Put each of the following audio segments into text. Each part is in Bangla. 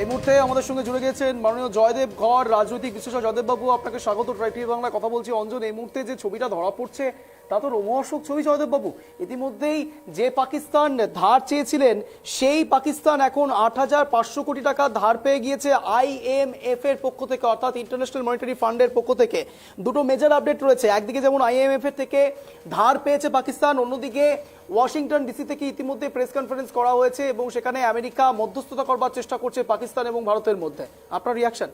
এই মুহূর্তে আমাদের সঙ্গে জুড়ে গেছেন মাননীয় জয়দেব ঘর, রাজনৈতিক বিশ্লেষক জয়দেব বাবু, আপনাকে স্বাগত ট্রাই টিভি বাংলা কথা বলছি। অঞ্জন, এই মুহূর্তে যে ছবিটা ধরা পড়ছে, তা তো রোমহর্ষক ছবি জয়দেব বাবু। ইতিমধ্যেই যে পাকিস্তান ধার চেয়েছিলেন, সেই পাকিস্তান এখন আট হাজার পাঁচশো কোটি টাকা ধার পেয়ে গিয়েছে আইএমএফ এর পক্ষ থেকে, অর্থাৎ ইন্টারন্যাশনাল মনিটারি ফান্ডের পক্ষ থেকে। দুটো মেজর আপডেট রয়েছে। একদিকে যেমন আইএমএফ এর থেকে ধার পেয়েছে পাকিস্তান, অন্যদিকে ওয়াশিংটন ডিসি থেকে ইতিমধ্যে প্রেস কনফারেন্স করা হয়েছে এবং সেখানে আমেরিকা মধ্যস্থতা করবার চেষ্টা করছে পাকিস্তান এবং ভারতের মধ্যে? আপনার রিয়াকশন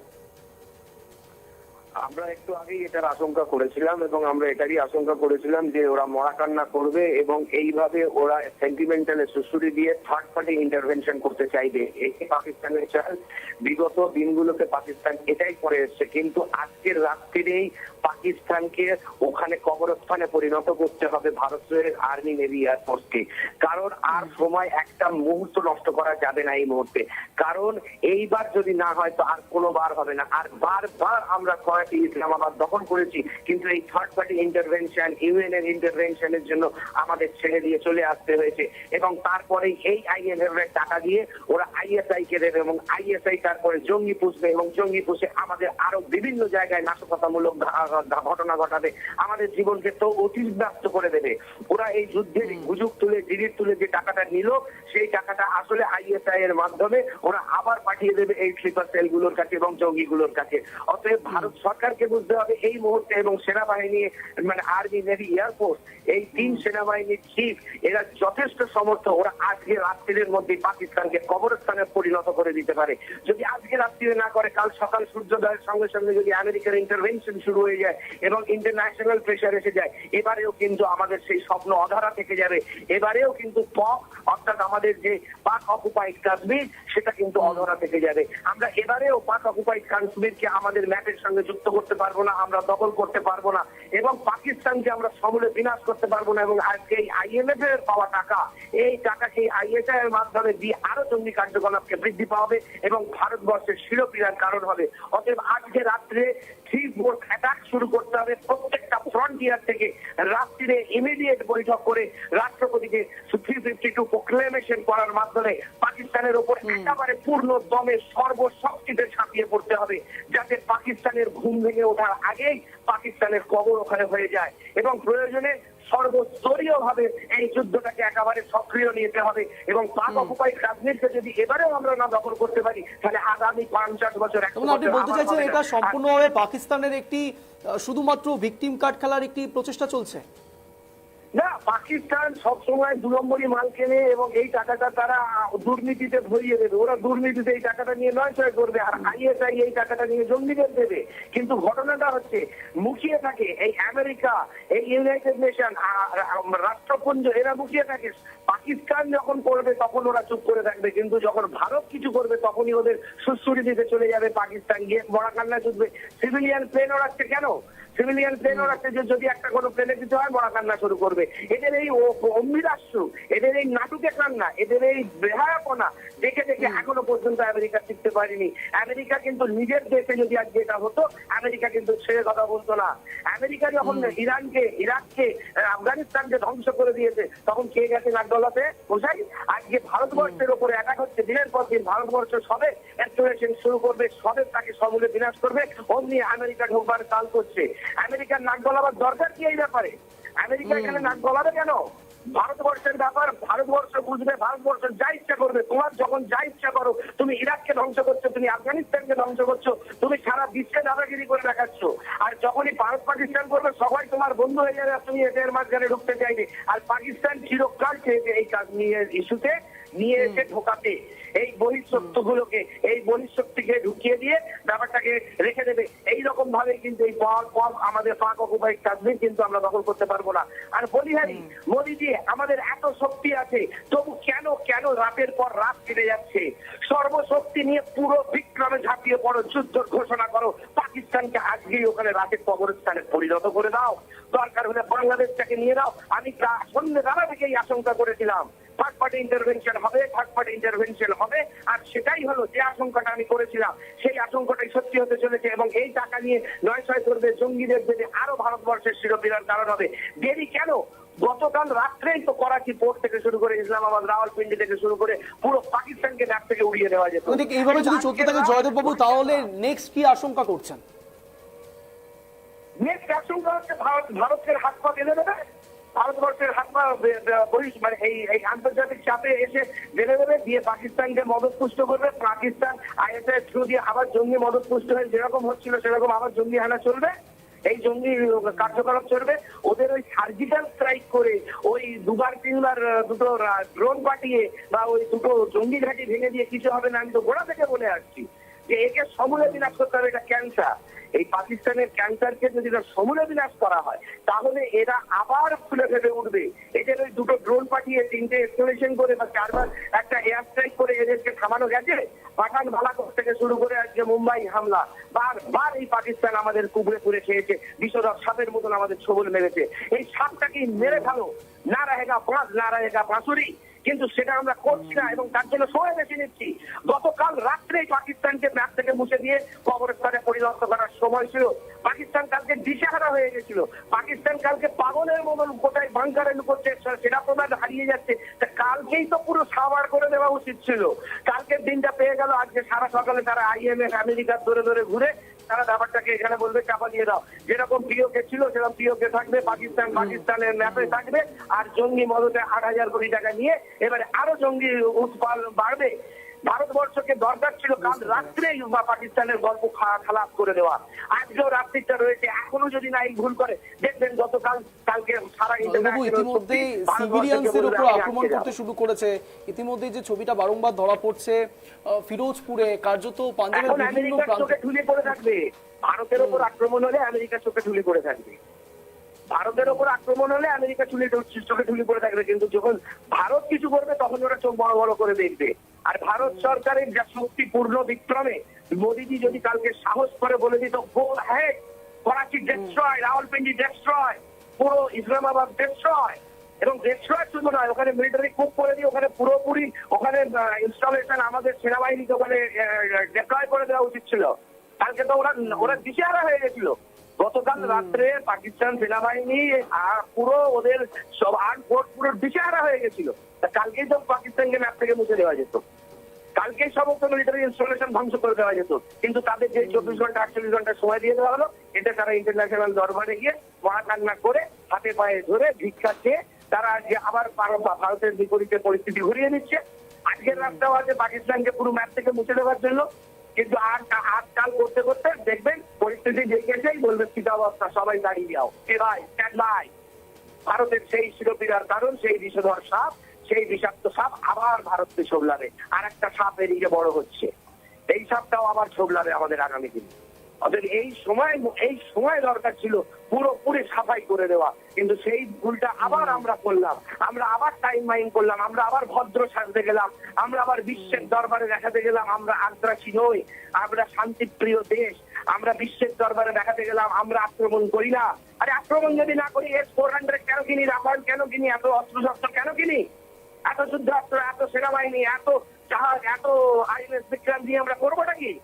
আমরা একটু আগেই এটার আশঙ্কা করেছিলাম এবং আমরা এটারই আশঙ্কা করেছিলাম যে ওরা মরা কান্না করবে এবং এইভাবে ওরা সেন্টিমেন্টালে সুসুরি দিয়ে থার্ড পার্টি ইন্টারভেনশন করতে চাইবে। এই পাকিস্তানের চাল, বিগত দিনগুলোতে পাকিস্তান এটাই করে এসছে। কিন্তু আজকের রাত্রিরেই পাকিস্তানকে ওখানে কবরস্থানে পরিণত করতে হবে ভারতের আর্মি নেভি এয়ারফোর্সকে কারণ আর সময় একটা মুহূর্ত নষ্ট করা যাবে না এই মুহূর্তে। কারণ এইবার যদি না হয় তো আর কোনো বার হবে না। আর বারবার আমরা কয়েকটি ইসলামাবাদ দখল করেছি কিন্তু এই থার্ড পার্টি ইন্টারভেনশন ইউএন এর ইন্টারভেনশনের জন্য আমাদের ছেড়ে দিয়ে চলে আসতে হয়েছে। এবং তারপরে এই আইএনএফ এর টাকা দিয়ে ওরা আইএসআই কে দেবে এবং আইএসআই তারপরে জঙ্গি পুষবে এবং জঙ্গি পুষে আমাদের আরও বিভিন্ন জায়গায় নাশকতামূলক ঘটনা ঘটাবে আমাদের জীবনকে তো অতিব্যস্ত করে দেবে। ওরা এই যুদ্ধের গুজব তুলে জিরির তুলে যে টাকাটা নিল সেই টাকাটা আসলে আইএসআই এর মাধ্যমে ওরা আবার পাঠিয়ে দেবে এই স্লিপার সেলগুলোর কাছে এবং জঙ্গিগুলোর কাছে। অতএব ভারত সরকারকে বুঝতে হবে এই মুহূর্তে এবং সেনাবাহিনী মানে আর্মি নেভি এয়ারফোর্স এই তিন সেনাবাহিনীর চিফ এরা যথেষ্ট সমর্থ ওরা আজকে রাত্রির মধ্যে পাকিস্তানকে কবরস্থানে পরিণত করে দিতে পারে। যদি আজকে রাত্রিরে না করে কাল সকাল সূর্যোদয়ের সঙ্গে সঙ্গে যদি আমেরিকার ইন্টারভেনশন শুরু হয়ে যায় এবং ইন্টারন্যাশনাল প্রেশার এসে যায় এবারেও কিন্তু আমাদের সেই স্বপ্ন অধারা থেকে যাবে। এবারেও কিন্তু পক অর্থাৎ আমাদের যে পাক অকুপাইড কাশ্মীর সেটা কিন্তু অধরা থেকে যাবে। আমরা এবারেও পাক অকুপাইড কাশ্মীরকে আমাদের ম্যাপের সঙ্গে যুক্ত করতে পারব না আমরা দখল করতে পারব না এবং পাকিস্তানকে আমরা সমূলে বিনাশ করতে পারব না এবং আজকে এই আইএমএফ এর পাওয়া টাকা এই টাকা সেই আইএসআই এর মাধ্যমে দিয়ে আরও জঙ্গি কার্যকলাপকে বৃদ্ধি পাবে এবং ভারতবর্ষের শিরোপীড়ার কারণ হবে। অতএব আজকে রাত্রে থ্রি ফোর্থ অ্যাটাক শুরু করতে হবে প্রত্যেকটা ফ্রন্টিয়ার থেকে রাত্রিরে ইমিডিয়েট বৈঠক করে রাষ্ট্রপতিকে থ্রি ফিফটি টু প্রোক্লেমেশন করার মাধ্যমে পাকিস্তানের ওপর একেবারে পূর্ণ দমে সর্বশক্তিতে ছাপিয়ে পড়তে হবে। ঘুম ভেঙে ওঠার আগেই পাকিস্তানের কবর ওখানে হয়ে যায় এবং প্রয়োজনে সর্বস্তরীয় ভাবে এই যুদ্ধটাকে একেবারে সক্রিয় নিতে হবে এবং পাক অকুপাই কাশ্মীরকে যদি এবারেও আমরা না দখল করতে পারি তাহলে আগামী পঞ্চাশ বছর আপনি বছর বলতে চাইছেন এটা সম্পূর্ণভাবে পাকিস্তানের একটি শুধুমাত্র ভিকটিম কার্ড খেলার একটি প্রচেষ্টা চলছে? না, পাকিস্তান সবসময় দু নম্বরই মাল কেনে এবং এই টাকাটা তারা দুর্নীতিতে ভরিয়ে দেবে। ওরা দুর্নীতিতে এই টাকাটা নিয়ে নয় ছয় করবে আর আইএসআই এই টাকাটা নিয়ে জঙ্গিদের দেবে। কিন্তু ঘটনাটা হচ্ছে, মুখিয়ে থাকে এই আমেরিকা, এই ইউনাইটেড নেশন রাষ্ট্রপুঞ্জ, এরা মুখিয়ে থাকে। পাকিস্তান যখন করবে তখন ওরা চুপ করে থাকবে। কিন্তু যখন ভারত কিছু করবে তখনই ওদের সুশ্রুতি দিতে চলে যাবে পাকিস্তান। গিয়ে বড়া কান্না চুটবে সিভিলিয়ান প্লেন ওড়াচ্ছে কেন? সিভিলিয়ান প্লেন ওরা যে যদি একটা কোনো প্লেনে কিছু হয়, বড়া কান্না শুরু করবে। এদের এই অম্বিরাস্য এদের এই নাটুকে কান্না, এদের এই বেহায়াপনা দেখে দেখে এখনও পর্যন্ত আমেরিকা শিখতে পারেনি। আমেরিকা কিন্তু নিজের দেশে যদি আজকে এটা হতো আমেরিকা কিন্তু ছেড়ে কথা বলতো না। আমেরিকা যখন ইরানকে ইরাককে আফগানিস্তানকে ধ্বংস করে দিয়েছে তখন কে গেছে নাকদলাতে বোঝাই আজকে ভারতবর্ষের ওপরে অ্যাটাক হচ্ছে দিনের পর দিন ভারতবর্ষ সবে এক্সপ্লোরেশন শুরু করবে সবে তাকে সমূলে বিনাশ করবে অমনি আমেরিকা ঢোকবার কাল করছে। আমেরিকার নাক গলাবার দরকার কি এই ব্যাপারে? আমেরিকা এখানে নাক গলাবে কেন? ভারতবর্ষের ব্যাপার, ভারতবর্ষ বুঝবে, ভারতবর্ষ যা ইচ্ছা করবে, তোমার যখন যা ইচ্ছা করো, তুমি ইরাককে ধ্বংস করছ, তুমি আফগানিস্তানকে ধ্বংস করছ, তুমি সারা বিশ্বে দাদাগিরি করে দেখাচ্ছ। আর যখনই ভারত পাকিস্তান করবে, সবাই তোমার বন্ধু হয়ে যাবে তুমি এদের মাঝখানে ঢুকতে চাইবে। আর পাকিস্তান চিরকাল এই কাজ নিয়ে ইস্যুতে নিয়ে এসে ঢোকাতে। এই বহিঃশক্তি গুলোকে এই বহিঃশক্তিকে ঢুকিয়ে দিয়ে ব্যাপারটাকে রেখে দেবে। এই রকম ভাবে কিন্তু এই পথ পথ আমাদের পাক অকুপাই কাশ্মীর কিন্তু আমরা দখল করতে পারব না। আর বলিহারি মোদিজি আমাদের এত শক্তি আছে তবু কেন কেন রাতের পর রাত কেটে যাচ্ছে? সর্বশক্তি নিয়ে পুরো বিক্রমে ঝাঁপিয়ে পড়ো যুদ্ধ ঘোষণা করো। পাকিস্তানকে আজকেই ওখানে রাতের কবরস্থানে পরিণত করে দাও। দরকার হলে বাংলাদেশটাকে নিয়ে দাও আমি প্রা- সন্ধ্যেবেলা থেকেই আশঙ্কা করেছিলাম। থার্ড পার্টি ইন্টারভেনশন হবে থার্ড পার্টি ইন্টারভেনশন হবে। আর সেটাই হলো যে আশঙ্কাটা আমি করেছিলাম সেই আশঙ্কাটাই সত্যি হতে চলেছে এবং এই টাকা নিয়ে নয় ছয় করবে জঙ্গিদের দেবে আরও ভারতবর্ষের শিরোপীড়ার কারণ হবে। দেরি কেন? গতকাল রাত্রেই তো করাচি পোর্ট থেকে শুরু করে ইসলামাবাদ রাওয়ালপিন্ডি থেকে শুরু করে পুরো পাকিস্তানকে ম্যাপ থেকে উড়িয়ে দেওয়া যেত। এইভাবে যদি চলতে থাকে জয়দেব বাবু তাহলে নেক্সট কি আশঙ্কা করছেন? নেক্সট আশঙ্কা হচ্ছে ভারত ভারতের হাত পা বেঁধে দেবে? ভারতবর্ষের হাত পা বহিষ- মানে এই এই আন্তর্জাতিক চাপে এসে বেঁধে দেবে দিয়ে পাকিস্তানকে মদত পুষ্ট করবে। পাকিস্তান আইএসআই থ্রু দিয়ে আবার জঙ্গি মদত পুষ্ট হয়ে যেরকম হচ্ছিল সেরকম আবার জঙ্গি হানা চলবে। এই জঙ্গি কার্যকলাপ চলবে। ওদের ওই সার্জিক্যাল স্ট্রাইক করে ওই দুবার তিনবার দুটো ড্রোন পাঠিয়ে বা ওই দুটো জঙ্গি ঘাঁটি ভেঙে দিয়ে কিছু হবে না, আমি তো গোড়া থেকে বলে আসছি যে একে সমূলে বিনাশ করতে হবে, এটা ক্যান্সার। এই পাকিস্তানের ক্যান্সারকে যদি এটা সমূলে বিনাশ করা হয়, তাহলে এরা আবার ফুলে ফেলে উঠবে। এদের ওই দুটো ড্রোন পাঠিয়ে তিনটে এক্সপ্লেশন করে বা চারবার একটা এয়ার স্ট্রাইক করে এদেরকে থামানো গেছে, পাঠান ভালাকোর থেকে শুরু করে আজকে মুম্বাই হামলা। বারবার এই পাকিস্তান আমাদের কুবড়ে কুড়ে খেয়েছে, বিশ্বরথ সাপের মতন আমাদের ছবল মেরেছে। এই সাপটাকে মেরে ফেলো। না রাহেগা পাঁচ, না রাহেগা পাঁচুরি কিন্তু সেটা আমরা করছি না এবং তার জন্য সময় বেছে নিচ্ছি। গতকাল রাত্রে পাকিস্তানকে ম্যাপ থেকে মুছে দিয়ে কবরস্থানে পরিণত সময় ছিল। পাকিস্তান কালকে দিশেহারা হয়ে গেছিল। পাকিস্তান কালকে পাগলের মতন কোথায় বাংকারে লুকোচ্ছে সেনা প্রধান হারিয়ে যাচ্ছে। তা কালকেই তো পুরো সাবার করে দেওয়া উচিত ছিল। কালকের দিনটা পেয়ে গেল আজকে সারা সকালে তারা আইএমএফ আমেরিকার ধরে ধরে ঘুরে তারা ব্যাপারটাকে এখানে বলবে চাপা দিয়ে দাও। যেরকম পিওকে ছিল সেরকম পিওকে থাকবে পাকিস্তান পাকিস্তানের ম্যাপে থাকবে। আর জঙ্গি মদতে আট হাজার কোটি টাকা নিয়ে এবারে আরও জঙ্গি উৎপাল বাড়বে। ভারতবর্ষকে দরকার ছিল কাল রাত্রেই বা পাকিস্তানের গল্প খালাস করে দেওয়া। আজকেও রাত্রিটা রয়েছে এখনও যদি না এই ভুল করে দেখবেন গতকাল কালকে সারা সিভিলিয়ানসের উপর আক্রমণ করতে শুরু করেছে। ইতিমধ্যেই যে ছবিটা বারংবার ধরা পড়ছে ফিরোজপুরে কার্যত পাঞ্জাবের বিভিন্ন প্রান্তে। চোখে ঢুলে পড়ে থাকবে। ভারতের ওপর আক্রমণ হলে আমেরিকার চোখে ঢুলে পড়ে থাকবে। ভারতের ওপর আক্রমণ হলে আমেরিকা চুলে চোখে ঢুলে পড়ে থাকবে। কিন্তু যখন ভারত কিছু করবে, তখন ওরা চোখ বড় বড় করে দেখবে। আর ভারত সরকারের যা শক্তিপূর্ণ বিক্রমে, মোদীজি যদি কালকে সাহস করে বলে দিত গো হ্যাঁ করাচি ডেস্ট্রয় রাওয়ালপিন্ডি ডেস্ট্রয় পুরো ইসলামাবাদ ডেস্ট্রয় এবং ডেস্ট্রয় শুধু নয়, ওখানে মিলিটারি কুপ করে দিয়ে ওখানে পুরোপুরি ওখানে ইনস্টলেশন আমাদের সেনাবাহিনীকে ওখানে ডেপ্লয় করে দেওয়া উচিত ছিল। কালকে তো ওরা ওরা দিশেহারা হয়ে গেছিল। গতকাল রাত্রে পাকিস্তান সেনাবাহিনী পুরো ওদের সব আট ভোট পুরো দিশেহারা হয়ে গেছিল। কালকেই তো পাকিস্তানকে ম্যাপ থেকে মুছে দেওয়া যেত। কালকেই সমস্ত মিলিটারি ইনস্টলেশন ধ্বংস করে দেওয়া যেত। কিন্তু তাদের যে চব্বিশ ঘণ্টা আটচল্লিশ ঘণ্টা সময় দিয়ে দেওয়া হলো এটা তারা ইন্টারন্যাশনাল দরবারে গিয়ে মহা কান্না করে হাতে পায়ে ধরে ভিক্ষা চেয়ে তারা আজকে আবার ভারত- ভারতের বিপরীতে পরিস্থিতি ঘুরিয়ে নিচ্ছে আজকের রাতটাও আছে পাকিস্তানকে পুরো ম্যাপ থেকে মুছে দেওয়ার জন্য। কিন্তু আর আজ কাল করতে করতে দেখবেন পরিস্থিতি দেখেছেই বলবে স্থিতাবস্থা সবাই দাঁড়িয়ে যাও। কে ভাই স্ট্যান্ড বাই ভারতের সেই শিরোপীড়ার কারণ, সেই বিষধর সাপ, সেই বিষাক্ত সাপ আবার ভারতকে ছোবলাবে। আর একটা সাপ এদিকে বড় হচ্ছে। এই সাপটাও আবার ছোবলাবে আমাদের আগামী দিনে। অতএব এই সময় এই সময় দরকার ছিল পুরোপুরি সাফাই করে দেওয়া। কিন্তু সেই ভুলটা আবার আমরা করলাম। আমরা আবার টাইম মাইন করলাম। আমরা আবার ভদ্র সাজতে গেলাম। আমরা আবার বিশ্বের দরবারে দেখাতে গেলাম, আমরা আগ্রাসী নই। আমরা শান্তিপ্রিয় দেশ। আমরা বিশ্বের দরবারে দেখাতে গেলাম, আমরা আক্রমণ করি না। আরে আক্রমণ যদি না করি, এস ফোর হান্ড্রেড কেন কিনি রাফাল কেন কিনি, এত অস্ত্র শস্ত্র কেন কিনি? এত যুদ্ধাস্ত্র, এত সেনাবাহিনী, এত জাহাজ, এত আইএনএস বিক্রাম দিয়ে আমরা করবোটা কি?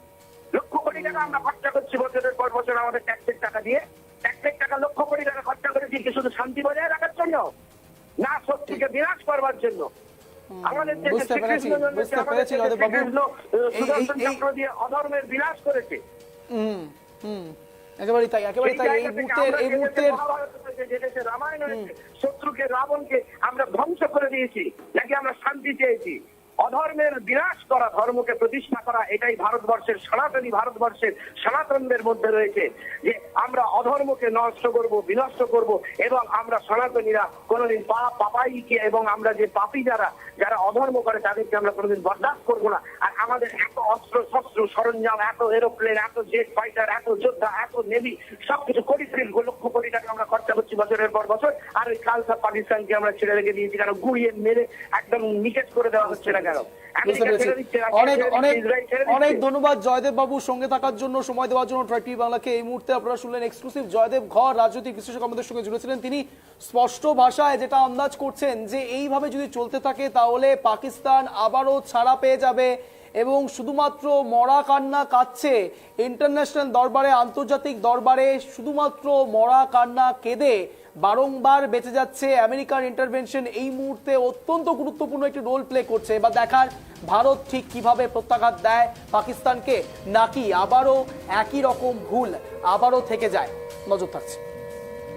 কোটি টাকা আমরা খরচা করছি বছরের পর বছর আমাদের ট্যাক্সের টাকা দিয়ে। ট্যাক্সের টাকা লক্ষ কোটি টাকা খরচা করেছি কি শুধু শান্তি বজায় রাখার জন্য না শত্রুকে বিনাশ করবার জন্য। আমাদের দেশে শ্রীকৃষ্ণ জন্মেছে, বুঝতে আমাদের পেরেছি, দেশে রাধে বাবু। শ্রীকৃষ্ণ, আহ, এই- এই- সুদর্শন চক্র দিয়ে অধর্মের বিনাশ করেছে। হুম হুম। একেবারেই তাই একেবারেই তাই। এই মুহূর্তের এই মুহূর্তের মহাভারত হয়েছে, যে দেশে রামায়ণ শত্রুকে রাবণকে আমরা ধ্বংস করে দিয়েছি নাকি আমরা শান্তি চেয়েছি। অধর্মের বিনাশ করা ধর্মকে প্রতিষ্ঠা করা, এটাই ভারতবর্ষের সনাতনী ভারতবর্ষের সনাতনদের মধ্যে রয়েছে যে আমরা অধর্মকে নষ্ট করব, বিনষ্ট করব এবং আমরা সনাতনীরা কোনোদিন পাপ পাপাইকে এবং আমরা যে পাপী যারা যারা অধর্ম করে তাদেরকে আমরা কোনোদিন বরদাস্ত করব না। আর আমাদের এত অস্ত্র, শস্ত্র, সরঞ্জাম, এত এরোপ্লেন, এত জেট ফাইটার, এত যোদ্ধা, এত নেভি, সবকিছু কোটি লক্ষ কোটি টাকা আমরা খরচা করছি বছরের পর বছর, আর ওই খালসা পাকিস্তানকে আমরা ছেড়ে রেখে দিয়েছি, কেন গুড়িয়ে মেরে একদম নিকেশ করে দেওয়া হচ্ছে না কেন অনেক ধন্যবাদ জয়দেব বাবুর সঙ্গে থাকার জন্য সময় দেওয়ার জন্য ট্রাই বাংলাকে এই মুহূর্তে আপনারা শুনলেন এক্সক্লুসিভ জয়দেব ঘর রাজনৈতিক বিশ্লেষক আমাদের সঙ্গে জুড়েছিলেন। তিনি স্পষ্ট ভাষায় যেটা আন্দাজ করছেন যে এইভাবে যদি চলতে থাকে তাহলে পাকিস্তান আবারও ছাড়া পেয়ে যাবে। এবং শুধুমাত্র মরা কান্না কাঁদছে। ইন্টারন্যাশনাল দরবারে, আন্তর্জাতিক দরবারে শুধুমাত্র মরা কান্না কেঁদে বারংবার বেঁচে যাচ্ছে আমেরিকার ইন্টারভেনশন এই মুহূর্তে অত্যন্ত গুরুত্বপূর্ণ একটি রোল প্লে করছে। এবার দেখার ভারত ঠিক কীভাবে প্রত্যাঘাত দেয় পাকিস্তানকে, নাকি আবারও একই রকম ভুল আবারও থেকে যায়? নজর থাকছে।